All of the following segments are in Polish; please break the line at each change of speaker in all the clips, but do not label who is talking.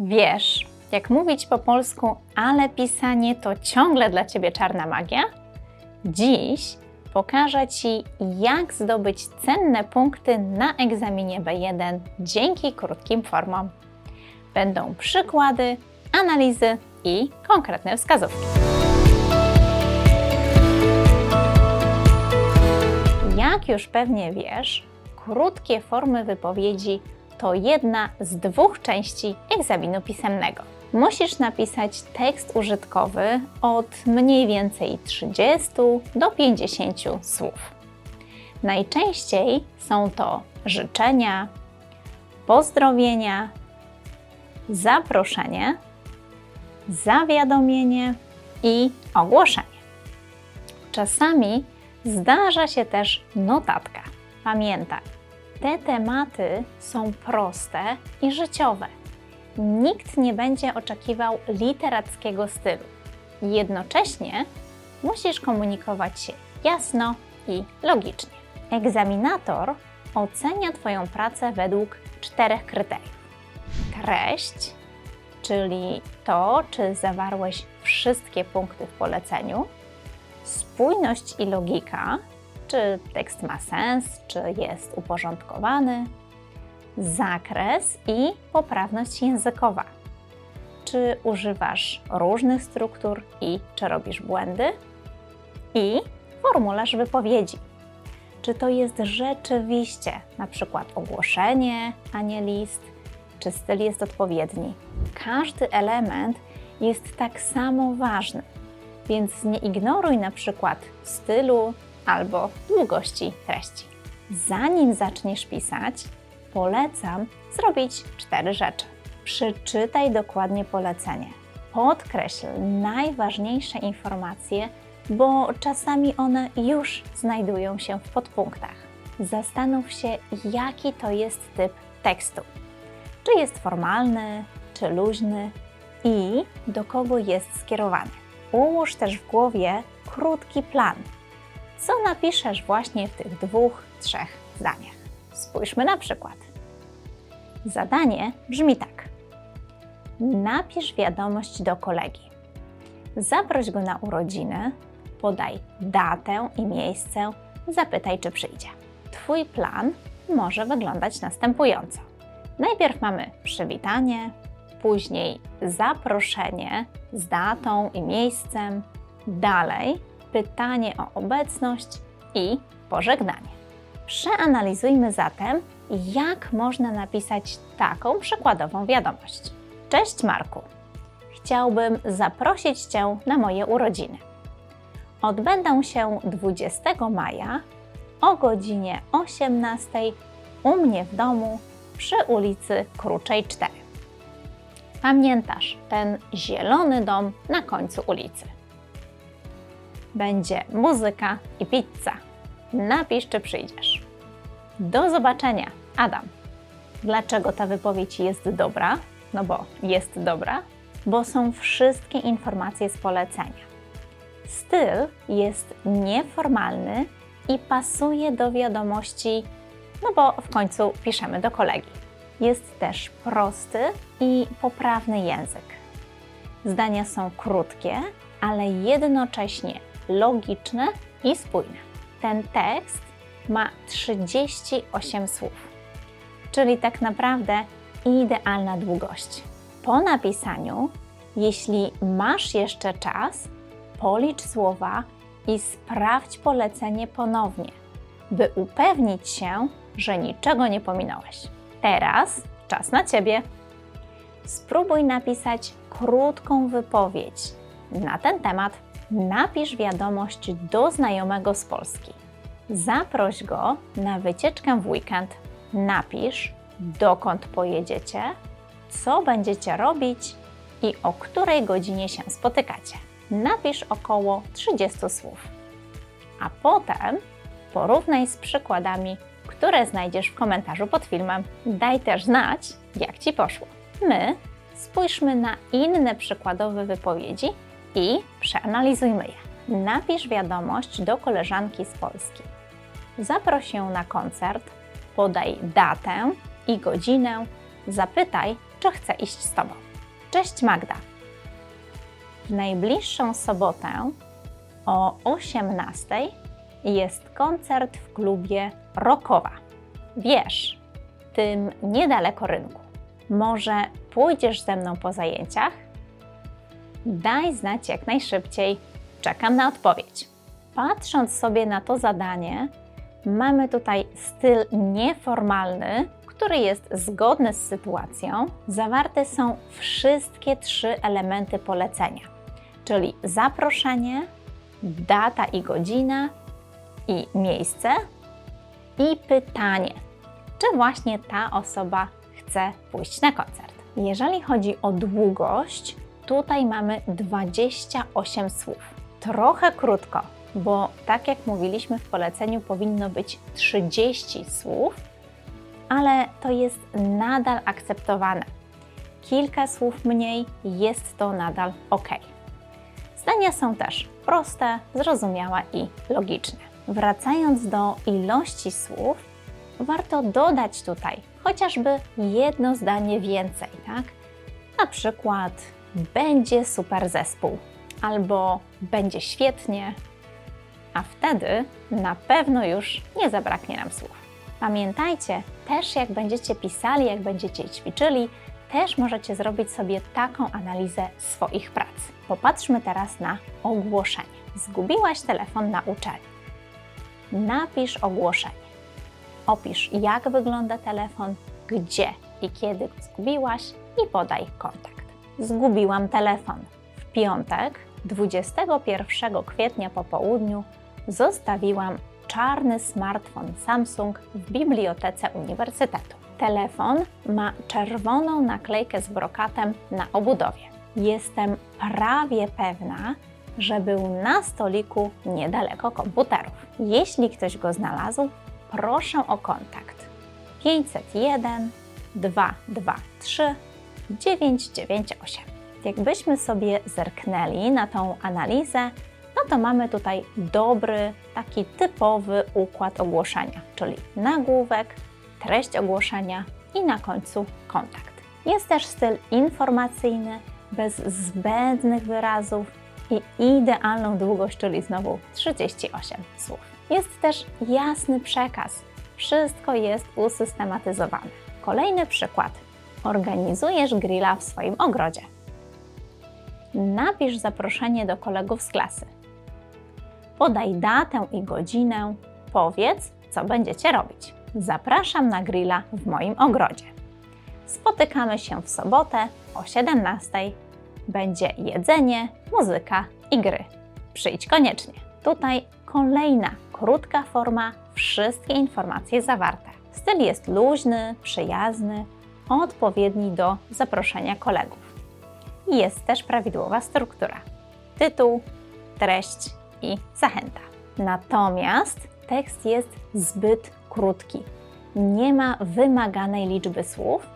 Wiesz, jak mówić po polsku, ale pisanie to ciągle dla ciebie czarna magia? Dziś pokażę Ci, jak zdobyć cenne punkty na egzaminie B1 dzięki krótkim formom. Będą przykłady, analizy i konkretne wskazówki. Jak już pewnie wiesz, krótkie formy wypowiedzi to jedna z dwóch części egzaminu pisemnego. Musisz napisać tekst użytkowy od mniej więcej 30 do 50 słów. Najczęściej są to życzenia, pozdrowienia, zaproszenie, zawiadomienie i ogłoszenie. Czasami zdarza się też notatka. Pamiętaj, te tematy są proste i życiowe. Nikt nie będzie oczekiwał literackiego stylu. Jednocześnie musisz komunikować się jasno i logicznie. Egzaminator ocenia Twoją pracę według czterech kryteriów: treść, czyli to, czy zawarłeś wszystkie punkty w poleceniu, spójność i logika, czy tekst ma sens, czy jest uporządkowany, zakres i poprawność językowa. Czy używasz różnych struktur i czy robisz błędy? I formularz wypowiedzi. Czy to jest rzeczywiście na przykład ogłoszenie, a nie list? Czy styl jest odpowiedni? Każdy element jest tak samo ważny, więc nie ignoruj na przykład stylu albo długości treści. Zanim zaczniesz pisać, polecam zrobić cztery rzeczy. Przeczytaj dokładnie polecenie. Podkreśl najważniejsze informacje, bo czasami one już znajdują się w podpunktach. Zastanów się, jaki to jest typ tekstu. Czy jest formalny, czy luźny i do kogo jest skierowany. Ułóż też w głowie krótki plan. Co napiszesz właśnie w tych dwóch, trzech zdaniach? Spójrzmy na przykład. Zadanie brzmi tak. Napisz wiadomość do kolegi. Zaproś go na urodziny, podaj datę i miejsce, zapytaj, czy przyjdzie. Twój plan może wyglądać następująco. Najpierw mamy przywitanie, później zaproszenie z datą i miejscem, dalej pytanie o obecność i pożegnanie. Przeanalizujmy zatem, jak można napisać taką przykładową wiadomość. Cześć Marku. Chciałbym zaprosić Cię na moje urodziny. Odbędą się 20 maja o godzinie 18 u mnie w domu przy ulicy Kruczej 4. Pamiętasz ten zielony dom na końcu ulicy. Będzie muzyka i pizza. Napisz, czy przyjdziesz. Do zobaczenia, Adam. Dlaczego ta wypowiedź jest dobra? No bo jest dobra, bo są wszystkie informacje z polecenia. Styl jest nieformalny i pasuje do wiadomości, no bo w końcu piszemy do kolegi. Jest też prosty i poprawny język. Zdania są krótkie, ale jednocześnie logiczne i spójne. Ten tekst ma 38 słów, czyli tak naprawdę idealna długość. Po napisaniu, jeśli masz jeszcze czas, policz słowa i sprawdź polecenie ponownie, by upewnić się, że niczego nie pominąłeś. Teraz czas na Ciebie. Spróbuj napisać krótką wypowiedź na ten temat. Napisz wiadomość do znajomego z Polski. Zaproś go na wycieczkę w weekend. Napisz, dokąd pojedziecie, co będziecie robić i o której godzinie się spotykacie. Napisz około 30 słów. A potem porównaj z przykładami, które znajdziesz w komentarzu pod filmem. Daj też znać, jak Ci poszło. My spójrzmy na inne przykładowe wypowiedzi i przeanalizujmy je. Napisz wiadomość do koleżanki z Polski. Zaproś ją na koncert, podaj datę i godzinę, zapytaj, czy chce iść z Tobą. Cześć Magda. W najbliższą sobotę o 18 jest koncert w klubie Rokowa. Wiesz, tym niedaleko rynku. Może pójdziesz ze mną po zajęciach? Daj znać jak najszybciej. Czekam na odpowiedź. Patrząc sobie na to zadanie, mamy tutaj styl nieformalny, który jest zgodny z sytuacją. Zawarte są wszystkie trzy elementy polecenia, czyli zaproszenie, data i godzina i miejsce i pytanie, czy właśnie ta osoba chce pójść na koncert. Jeżeli chodzi o długość, tutaj mamy 28 słów. Trochę krótko, bo tak jak mówiliśmy w poleceniu, powinno być 30 słów, ale to jest nadal akceptowane. Kilka słów mniej jest to nadal ok. Zdania są też proste, zrozumiałe i logiczne. Wracając do ilości słów, warto dodać tutaj chociażby jedno zdanie więcej, tak? Na przykład będzie super zespół albo będzie świetnie, a wtedy na pewno już nie zabraknie nam słów. Pamiętajcie też, jak będziecie pisali, jak będziecie ćwiczyli, też możecie zrobić sobie taką analizę swoich prac. Popatrzmy teraz na ogłoszenie. Zgubiłaś telefon na uczelni. Napisz ogłoszenie. Opisz, jak wygląda telefon, gdzie i kiedy go zgubiłaś i podaj kontakt. Zgubiłam telefon. W piątek, 21 kwietnia po południu, zostawiłam czarny smartfon Samsung w bibliotece uniwersytetu. Telefon ma czerwoną naklejkę z brokatem na obudowie. Jestem prawie pewna, że był na stoliku niedaleko komputerów. Jeśli ktoś go znalazł, proszę o kontakt 501 223 998. Jakbyśmy sobie zerknęli na tą analizę, no to mamy tutaj dobry, taki typowy układ ogłoszenia, czyli nagłówek, treść ogłoszenia i na końcu kontakt. Jest też styl informacyjny, bez zbędnych wyrazów i idealną długość, czyli znowu 38 słów. Jest też jasny przekaz. Wszystko jest usystematyzowane. Kolejny przykład. Organizujesz grilla w swoim ogrodzie. Napisz zaproszenie do kolegów z klasy. Podaj datę i godzinę. Powiedz, co będziecie robić. Zapraszam na grilla w moim ogrodzie. Spotykamy się w sobotę o 17. Będzie jedzenie, muzyka i gry. Przyjdź koniecznie. Tutaj kolejna krótka forma, wszystkie informacje zawarte. Styl jest luźny, przyjazny, odpowiedni do zaproszenia kolegów. I jest też prawidłowa struktura. Tytuł, treść i zachęta. Natomiast tekst jest zbyt krótki. Nie ma wymaganej liczby słów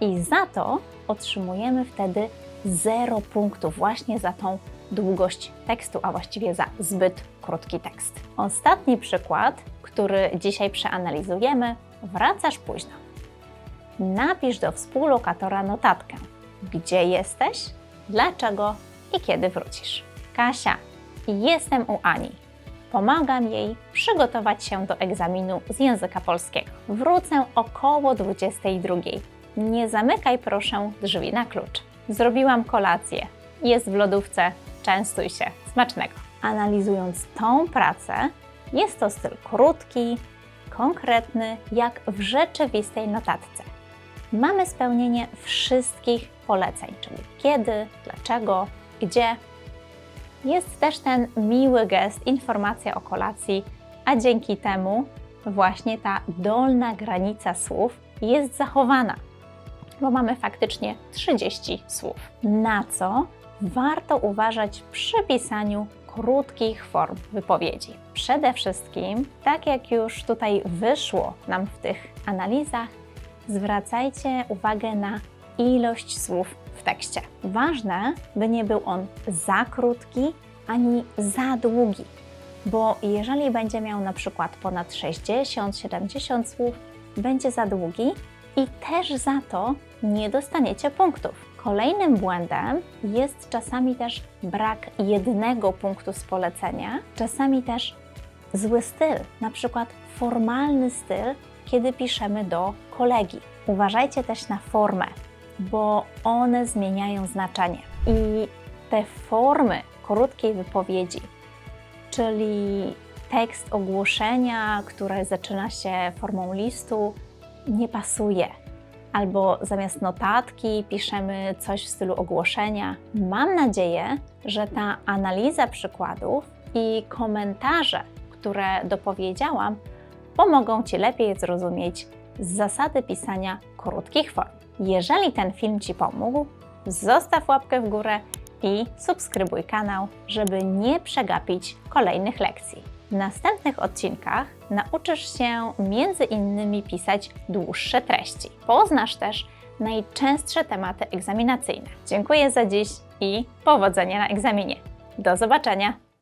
i za to otrzymujemy wtedy 0 punktów właśnie za tą długość tekstu, a właściwie za zbyt krótki tekst. Ostatni przykład, który dzisiaj przeanalizujemy, wracasz późno. Napisz do współlokatora notatkę. Gdzie jesteś, dlaczego i kiedy wrócisz. Kasia, jestem u Ani. Pomagam jej przygotować się do egzaminu z języka polskiego. Wrócę około 22. Nie zamykaj proszę drzwi na klucz. Zrobiłam kolację. Jest w lodówce. Częstuj się. Smacznego. Analizując tą pracę, jest to styl krótki, konkretny, jak w rzeczywistej notatce. Mamy spełnienie wszystkich poleceń, czyli kiedy, dlaczego, gdzie. Jest też ten miły gest, informacja o kolacji, a dzięki temu właśnie ta dolna granica słów jest zachowana, bo mamy faktycznie 30 słów. Na co warto uważać przy pisaniu krótkich form wypowiedzi? Przede wszystkim, tak jak już tutaj wyszło nam w tych analizach, zwracajcie uwagę na ilość słów w tekście. Ważne, by nie był on za krótki ani za długi, bo jeżeli będzie miał na przykład ponad 60-70 słów, będzie za długi i też za to nie dostaniecie punktów. Kolejnym błędem jest czasami też brak jednego punktu z polecenia, czasami też zły styl, na przykład formalny styl, kiedy piszemy do kolegi. Uważajcie też na formę, bo one zmieniają znaczenie. I te formy krótkiej wypowiedzi, czyli tekst ogłoszenia, które zaczyna się formą listu, nie pasuje. Albo zamiast notatki piszemy coś w stylu ogłoszenia. Mam nadzieję, że ta analiza przykładów i komentarze, które dopowiedziałam, pomogą Ci lepiej zrozumieć zasady pisania krótkich form. Jeżeli ten film Ci pomógł, zostaw łapkę w górę i subskrybuj kanał, żeby nie przegapić kolejnych lekcji. W następnych odcinkach nauczysz się między innymi pisać dłuższe treści. Poznasz też najczęstsze tematy egzaminacyjne. Dziękuję za dziś i powodzenia na egzaminie. Do zobaczenia!